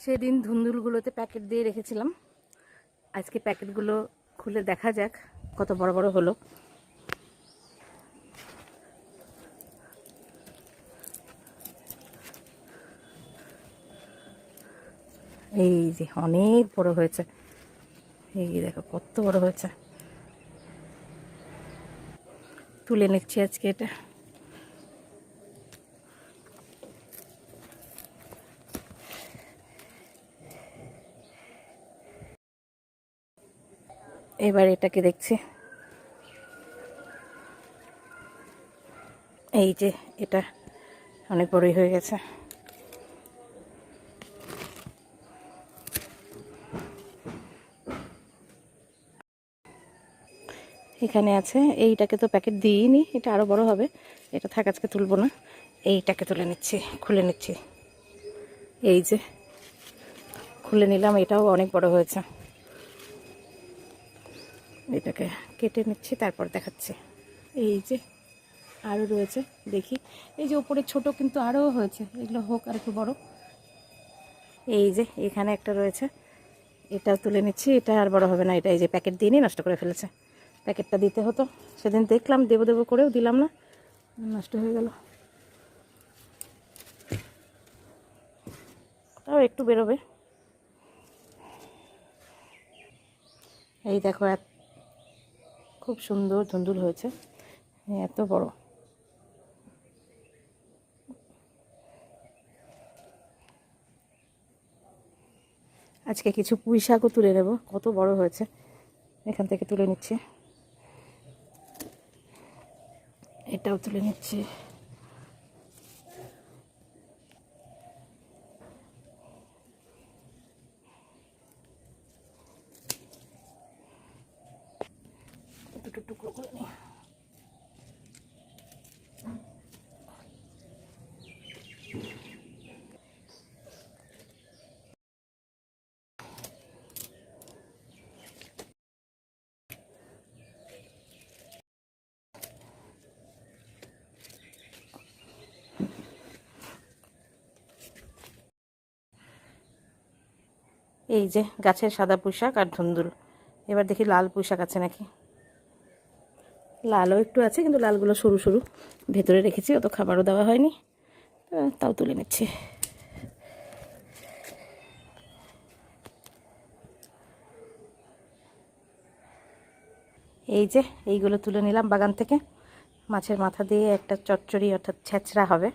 সেদিন ধুন্দুলগুলোতে প্যাকেট দিয়ে রেখেছিলাম। আজকে প্যাকেটগুলো খুলে দেখা যাক কত বড় বড় হলো। এই যে অনেক বড় হয়েছে। এই দেখো কত বড় হয়েছে। তুলে নিচ্ছি আজকে এটা। এবার এটাকে দেখছি। এই যে, এটা অনেক বড়ই হয়ে গেছে। এখানে আছে, এইটাকে তো প্যাকেট দিইনি, এটা আরও বড় হবে। এটা থাক, আজকে তুলবো না। এইটাকে তুলে নিচ্ছি, খুলে নিচ্ছি। এই যে, খুলে নিলাম, এটাও অনেক বড় হয়েছে। এটাকে কেটে নিচ্ছি, তারপর দেখাচ্ছি। এই যে আরও রয়েছে, দেখি। এই যে ওপরে ছোট কিন্তু আরও হয়েছে, এগুলো হোক আর একটু বড়। এই যে এখানে একটা রয়েছে এটা তুলে নিচ্ছি, এটা আর বড় হবে না, এটা এই যে প্যাকেট দিয়ে নষ্ট করে ফেলেছে। প্যাকেটটা দিতে হতো, সেদিন দেখলাম, দেবো দেবো করেও দিলাম না, নষ্ট হয়ে গেল। তাও একটু বেরোবে। এই দেখো, এত খুব সুন্দর ধুন্দুল হয়েছে। এত বড়। আজকে কিছু পুঁই শাকও তুলে নেব। কত বড় হয়েছে। এখান থেকে তুলে নিচ্ছি। এটাও তুলে নিচ্ছি। টুকরো করে নিই এই যে গাছের সাদা পুঁশাক আর ধুন্দুল এবার দেখি লাল পুঁশাক আছে নাকি লালও একটু আছে, কিন্তু লালগুলো সরু সরু। ভেতরে রেখেছি, অত খাবারও দেওয়া হয়নি। তাও তুলে নিচ্ছি। এই যে, এইগুলো তুলে নিলাম বাগান থেকে। মাছের মাথা দিয়ে একটা চচ্চড়ি অর্থাৎ ছেঁচড়া হবে।